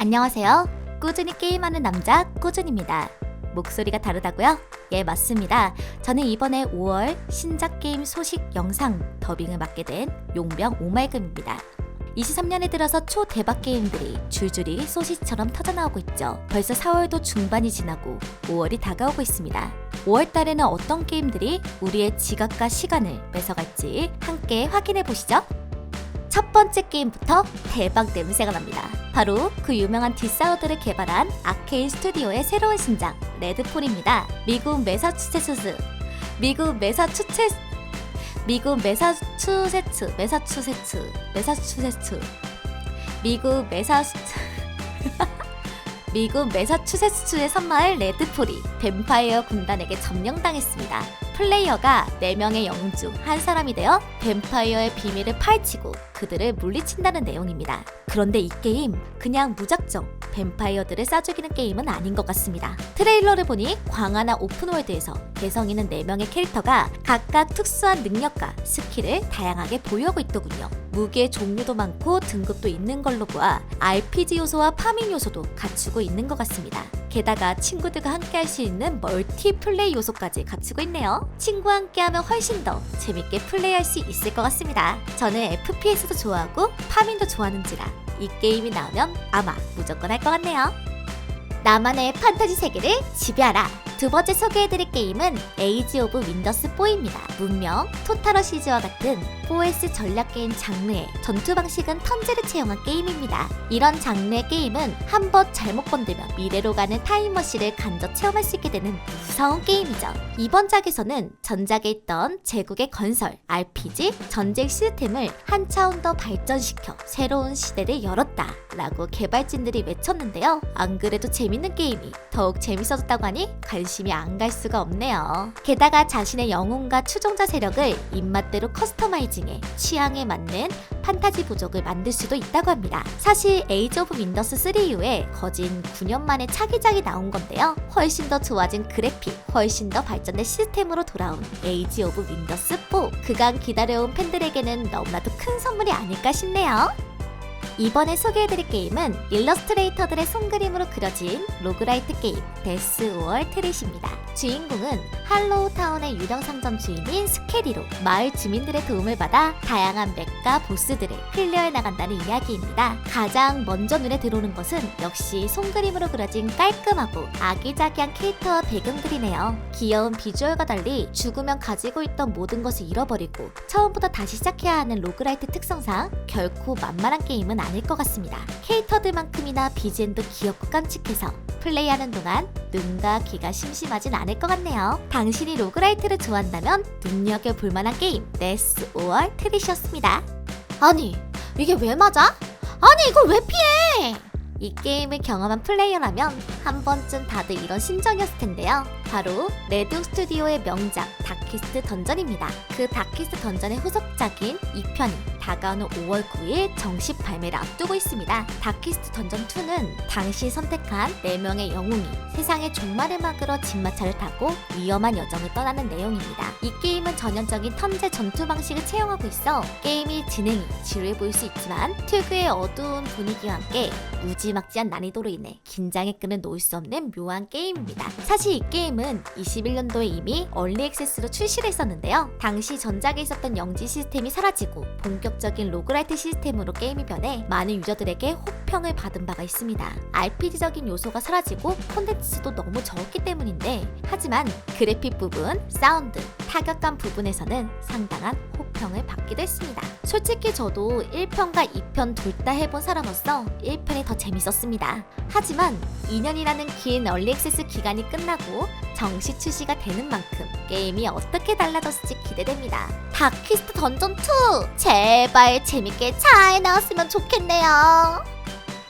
안녕하세요. 꾸준히 게임하는 남자 꾸준입니다. 목소리가 다르다고요? 예, 맞습니다. 저는 이번에 5월 신작 게임 소식 영상 더빙을 맡게 된 용병 오말금입니다. 23년에 들어서 초 대박 게임들이 줄줄이 소식처럼 터져나오고 있죠. 벌써 4월도 중반이 지나고 5월이 다가오고 있습니다. 5월 달에는 어떤 게임들이 우리의 지각과 시간을 뺏어갈지 함께 확인해 보시죠. 첫 번째 게임부터 대박 냄새가 납니다. 바로 그 유명한 디사우드를 개발한 아케인 스튜디오의 새로운 신작 레드폴입니다. 미국 메사추세츠스 미국 메사추세츠 미국 메사추세츠 메사추세츠 메사추세츠 미국 메사추 미국 메사추세츠주의 선마을 레드폴이 뱀파이어 군단에게 점령당했습니다. 플레이어가 4명의 영웅 중 한 사람이 되어 뱀파이어의 비밀을 파헤치고 그들을 물리친다는 내용입니다. 그런데 이 게임 그냥 무작정 뱀파이어들을 싸죽이는 게임은 아닌 것 같습니다. 트레일러를 보니 광활한 오픈월드에서 개성 있는 4명의 캐릭터가 각각 특수한 능력과 스킬을 다양하게 보유하고 있더군요. 무기의 종류도 많고 등급도 있는 걸로 보아 RPG 요소와 파밍 요소도 갖추고 있는 것 같습니다. 게다가 친구들과 함께 할 수 있는 멀티플레이 요소까지 갖추고 있네요. 친구와 함께 하면 훨씬 더 재밌게 플레이할 수 있을 것 같습니다. 저는 FPS도 좋아하고 파밍도 좋아하는지라 이 게임이 나오면 아마 무조건 할 것 같네요. 나만의 판타지 세계를 지배하라. 두 번째 소개해드릴 게임은 에이지 오브 윈더스 4입니다. 문명, 토탈어시즈와 같은 4S 전략 게임 장르의 전투 방식은 턴제를 채용한 게임입니다. 이런 장르의 게임은 한 번 잘못 건들면 미래로 가는 타임머신을 간접 체험할 수 있게 되는 무서운 게임이죠. 이번 작에서는 전작에 있던 제국의 건설, RPG, 전쟁 시스템을 한 차원 더 발전시켜 새로운 시대를 열었다 라고 개발진들이 외쳤는데요. 안 그래도 재밌는 게임이 더욱 재밌어졌다고 하니 관심 이 안 갈 수가 없네요. 게다가 자신의 영웅과 추종자 세력을 입맛대로 커스터마이징해 취향에 맞는 판타지 부족을 만들 수도 있다고 합니다. 사실 에이지 오브 윈더스 3 이후에 거진 9년 만에 차기작이 나온 건데요. 훨씬 더 좋아진 그래픽, 훨씬 더 발전된 시스템으로 돌아온 에이지 오브 윈더스 4. 그간 기다려온 팬들에게는 너무나도 큰 선물이 아닐까 싶네요. 이번에 소개해드릴 게임은 일러스트레이터들의 손그림으로 그려진 로그라이트 게임 데스 오얼 트릿입니다. 주인공은 할로우 타운의 유령 상점 주인인 스케리로 마을 주민들의 도움을 받아 다양한 맵과 보스들을 클리어해 나간다는 이야기입니다. 가장 먼저 눈에 들어오는 것은 역시 손그림으로 그려진 깔끔하고 아기자기한 캐릭터와 배경들이네요. 귀여운 비주얼과 달리 죽으면 가지고 있던 모든 것을 잃어버리고 처음부터 다시 시작해야 하는 로그라이트 특성상 결코 만만한 게임은 아 닐것 같습니다. 캐릭터들만큼이나 BGM도 귀엽고 깜찍해서 플레이하는 동안 눈과 귀가 심심하진 않을 것 같네요. 당신이 로그라이트를 좋아한다면 눈여겨볼 만한 게임 데스 오얼 트릿이었습니다. 아니 이게 왜 맞아? 아니 이걸 왜 피해? 이 게임을 경험한 플레이어라면 한 번쯤 다들 이런 심정이었을 텐데요. 바로 레드 스튜디오의 명작 다키스트 던전입니다. 그 다키스트 던전의 후속작인 2편이 다가오는 5월 9일 정식 발매를 앞두고 있습니다. 다키스트 던전 2는 당시 선택한 4명의 영웅이 세상의 종말을 막으러 진마차를 타고 위험한 여정을 떠나는 내용입니다. 이 게임은 전형적인 턴제 전투 방식을 채용하고 있어 게임이 진행이 지루해 보일 수 있지만 특유의 어두운 분위기와 함께 무지막지한 난이도로 인해 긴장의 끈을 놓을 수 없는 묘한 게임입니다. 사실 이 게임은 21년도에 이미 얼리 액세스로 출시를 했었는데요. 당시 전작에 있었던 영지 시스템이 사라지고 본격 적인 로그라이트 시스템으로 게임이 변해 많은 유저들에게 호평을 받은 바가 있습니다. RPG적인 요소가 사라지고 콘텐츠도 너무 적었기 때문인데 하지만 그래픽 부분, 사운드, 타격감 부분에서는 상당한 호 평을 받기도 했습니다. 솔직히 저도 1편과 2편 둘 다 해본 사람으로서 1편이 더 재밌었습니다. 하지만 2년이라는 긴 얼리 액세스 기간이 끝나고 정식 출시가 되는 만큼 게임이 어떻게 달라졌을지 기대됩니다. 다키스트 던전 2 제발 재밌게 잘 나왔으면 좋겠네요.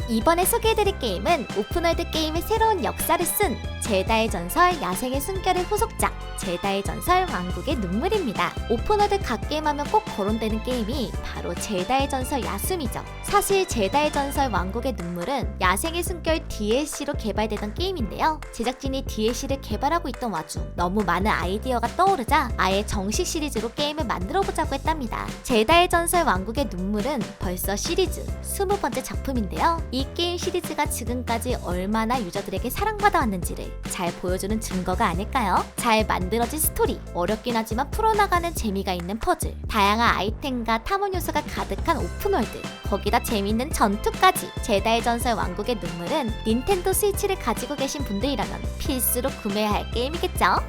이번에 소개해드릴 게임은 오픈월드 게임의 새로운 역사를 쓴 제다의 전설 야생의 숨결의 후속작 제다의 전설 왕국의 눈물입니다. 오픈월드 각 게임하면 꼭 거론되는 게임이 바로 제다의 전설 야숨이죠. 사실 제다의 전설 왕국의 눈물은 야생의 숨결 DLC로 개발되던 게임인데요. 제작진이 DLC를 개발하고 있던 와중 너무 많은 아이디어가 떠오르자 아예 정식 시리즈로 게임을 만들어보자고 했답니다. 제다의 전설 왕국의 눈물은 벌써 시리즈 20번째 작품인데요. 이이 게임 시리즈가 지금까지 얼마나 유저들에게 사랑받아 왔는지를 잘 보여주는 증거가 아닐까요? 잘 만들어진 스토리, 어렵긴 하지만 풀어나가는 재미가 있는 퍼즐, 다양한 아이템과 탐험 요소가 가득한 오픈월드, 거기다 재미있는 전투까지 제다의 전설 왕국의 눈물은 닌텐도 스위치를 가지고 계신 분들이라면 필수로 구매해야 할 게임이겠죠?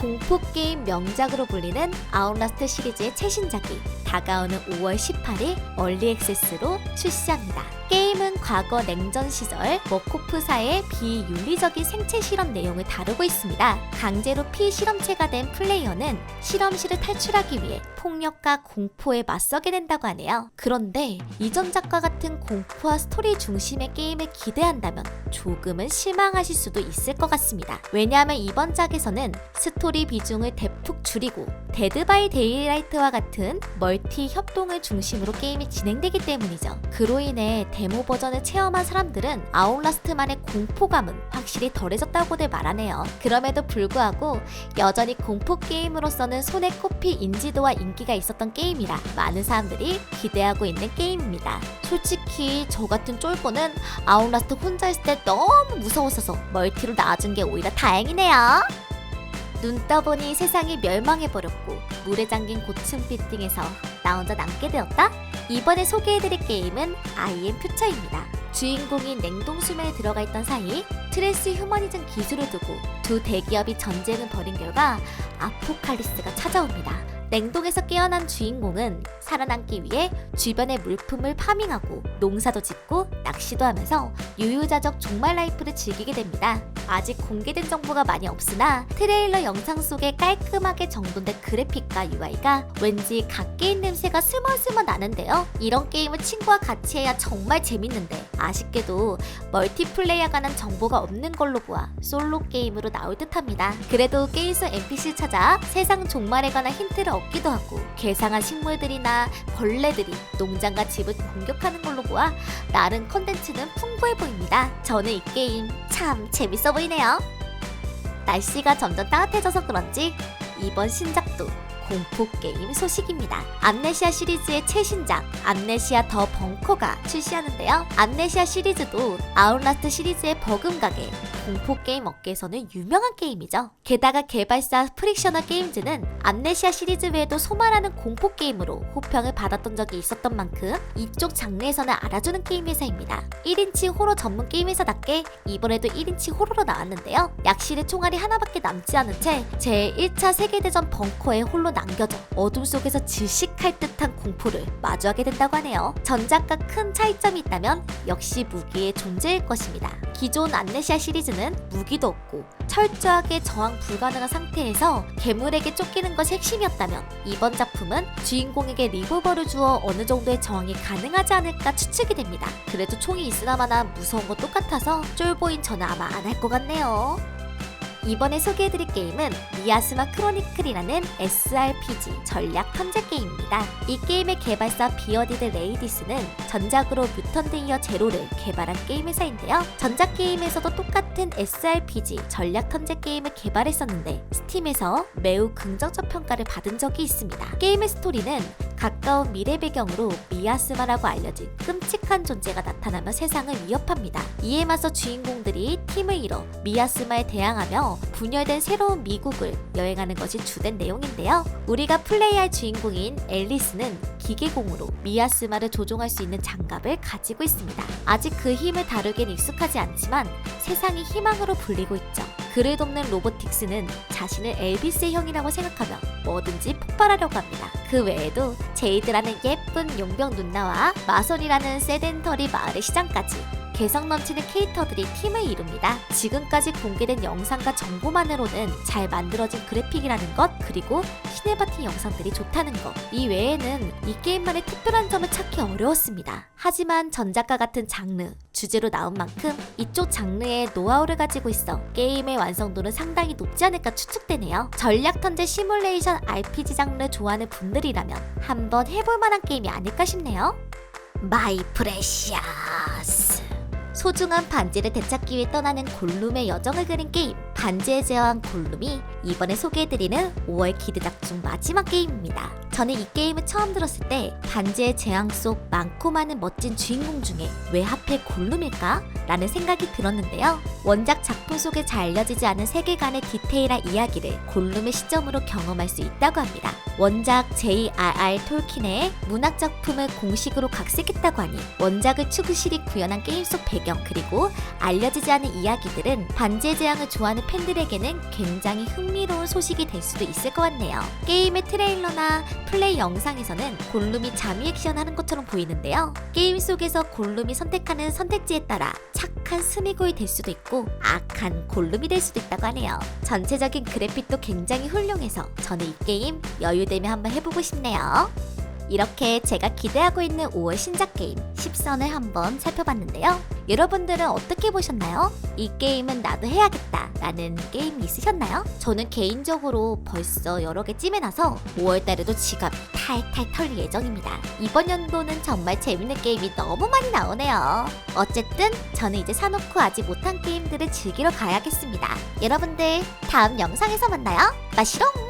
공포 게임 명작으로 불리는 아웃라스트 시리즈의 최신작이 다가오는 5월 18일 얼리 액세스로 출시합니다. 게임은 과거 냉전 시절 워코프사의 비윤리적인 생체 실험 내용을 다루고 있습니다. 강제로 피실험체가 된 플레이어는 실험실을 탈출하기 위해 폭력과 공포에 맞서게 된다고 하네요. 그런데 이전 작과 같은 공포와 스토리 중심의 게임을 기대한다면 조금은 실망하실 수도 있을 것 같습니다. 왜냐하면 이번 작에서는 스토리 비중을 대폭 줄이고 데드 바이 데이라이트와 같은 멀티 협동을 중심으로 게임이 진행되기 때문이죠. 그로 인해 데모 버전을 체험한 사람들은 아웃라스트만의 공포감은 확실히 덜해졌다고들 말하네요. 그럼에도 불구하고 여전히 공포 게임으로서는 손에 꼽힐 인지도와 인기가 있었던 게임이라 많은 사람들이 기대하고 있는 게임입니다. 솔직히 저 같은 쫄보는 아웃라스트 혼자 있을 때 너무 무서웠어서 멀티로 나와준 게 오히려 다행이네요. 눈 떠보니 세상이 멸망해버렸고 물에 잠긴 고층 빌딩에서 나 혼자 남게 되었다? 이번에 소개해드릴 게임은 아이엠 퓨처입니다. 주인공이 냉동수면에 들어가 있던 사이 트랜스 휴머니즘 기술을 두고 두 대기업이 전쟁을 벌인 결과 아포칼리스가 찾아옵니다. 냉동에서 깨어난 주인공은 살아남기 위해 주변의 물품을 파밍하고 농사도 짓고 낚시도 하면서 유유자적 종말 라이프를 즐기게 됩니다. 아직 공개된 정보가 많이 없으나 트레일러 영상 속에 깔끔하게 정돈된 그래픽과 UI가 왠지 갓게임 냄새가 스멀스멀 나는데요. 이런 게임을 친구와 같이 해야 정말 재밌는데 아쉽게도 멀티플레이어 관한 정보가 없는 걸로 보아 솔로 게임으로 나올 듯합니다. 그래도 게임 속 NPC 찾아 세상 종말에 관한 힌트를 얻 기도 하고 괴상한 식물들이나 벌레들이 농장과 집을 공격하는 걸로 보아 나름 컨텐츠는 풍부해 보입니다. 저는 이 게임 참 재밌어 보이네요. 날씨가 점점 따뜻해져서 그런지 이번 신작도 공포 게임 소식입니다. 암네시아 시리즈의 최신작 암네시아 더 벙커가 출시하는데요. 암네시아 시리즈도 아웃라스트 시리즈의 버금가게 공포 게임 업계에서는 유명한 게임이죠. 게다가 개발사 프릭셔널 게임즈는 암네시아 시리즈 외에도 소말하는 공포 게임으로 호평을 받았던 적이 있었던 만큼 이쪽 장르에서는 알아주는 게임 회사입니다. 1인치 호러 전문 게임 회사답게 이번에도 1인치 호러로 나왔는데요. 약실의 총알이 하나밖에 남지 않은 채 제1차 세계대전 벙커에 홀로 남겨져 어둠 속에서 질식할 듯한 공포를 마주하게 된다고 하네요. 전작과 큰 차이점이 있다면 역시 무기의 존재일 것입니다. 기존 암네시아 시리즈는 무기도 없고 철저하게 저항 불가능한 상태에서 괴물에게 쫓기는 것이 핵심이었다면 이번 작품은 주인공에게 리볼버를 주어 어느 정도의 저항이 가능하지 않을까 추측이 됩니다. 그래도 총이 있으나마나 무서운 건 똑같아서 쫄보인 저는 아마 안 할 것 같네요. 이번에 소개해드릴 게임은 미아스마 크로니클이라는 SRPG 전략 탐재 게임입니다. 이 게임의 개발사 비어디드 레이디스는 전작으로 뮤턴트 이어 제로를 개발한 게임 회사인데요. 전작 게임에서도 똑같은 SRPG 전략 탐재 게임을 개발했었는데 스팀에서 매우 긍정적 평가를 받은 적이 있습니다. 게임의 스토리는 가까운 미래 배경으로 미아스마라고 알려진 끔찍한 존재가 나타나며 세상을 위협합니다. 이에 맞서 주인공들이 팀을 이뤄 미아스마에 대항하며 분열된 새로운 미국을 여행하는 것이 주된 내용인데요. 우리가 플레이할 주인공인 앨리스는 기계공으로 미아스마를 조종할 수 있는 장갑을 가지고 있습니다. 아직 그 힘을 다루기엔 익숙하지 않지만 세상이 희망으로 불리고 있죠. 그를 돕는 로보틱스는 자신을 엘비스의 형이라고 생각하며 뭐든지 폭발하려고 합니다. 그 외에도 제이드라는 예쁜 용병 누나와 마솔이라는 세덴터리 마을의 시장까지 개성 넘치는 캐릭터들이 팀을 이룹니다. 지금까지 공개된 영상과 정보만으로는 잘 만들어진 그래픽이라는 것, 그리고 시네마틱 영상들이 좋다는 것. 이 외에는 이 게임만의 특별한 점을 찾기 어려웠습니다. 하지만 전작과 같은 장르, 주제로 나온 만큼 이쪽 장르의 노하우를 가지고 있어 게임의 완성도는 상당히 높지 않을까 추측되네요. 전략 턴제 시뮬레이션 RPG 장르를 좋아하는 분들이라면 한번 해볼 만한 게임이 아닐까 싶네요. 마이 프레시아스. 소중한 반지를 되찾기 위해 떠나는 골룸의 여정을 그린 게임 반지의 제왕 골룸이 이번에 소개해드리는 5월 기대작 중 마지막 게임입니다. 저는 이 게임을 처음 들었을 때 반지의 제왕 속 많고 많은 멋진 주인공 중에 왜 하필 골룸일까? 라는 생각이 들었는데요. 원작 작품 속에 잘 알려지지 않은 세계관의 디테일한 이야기를 골룸의 시점으로 경험할 수 있다고 합니다. 원작 J.R.R. 톨킨의 문학 작품을 공식으로 각색했다고 하니 원작을 추구실이 구현한 게임 속 배경 그리고 알려지지 않은 이야기들은 반지의 제왕을 좋아하는 팬들에게는 굉장히 흥미로운 소식이 될 수도 있을 것 같네요. 게임의 트레일러나 플레이 영상에서는 골룸이 자미 액션하는 것처럼 보이는데요. 게임 속에서 골룸이 선택하는 선택지에 따라 착한 스미고이 될 수도 있고 악한 골룸이 될 수도 있다고 하네요. 전체적인 그래픽도 굉장히 훌륭해서 저는 이 게임 여유되면 한번 해보고 싶네요. 이렇게 제가 기대하고 있는 5월 신작 게임 10선을 한번 살펴봤는데요. 여러분들은 어떻게 보셨나요? 이 게임은 나도 해야겠다 라는 게임 있으셨나요? 저는 개인적으로 벌써 여러 개 찜해놔서 5월달에도 지갑 탈탈 털 예정입니다. 이번 연도는 정말 재밌는 게임이 너무 많이 나오네요. 어쨌든 저는 이제 사놓고 아직 못한 게임들을 즐기러 가야겠습니다. 여러분들 다음 영상에서 만나요. 마시롱!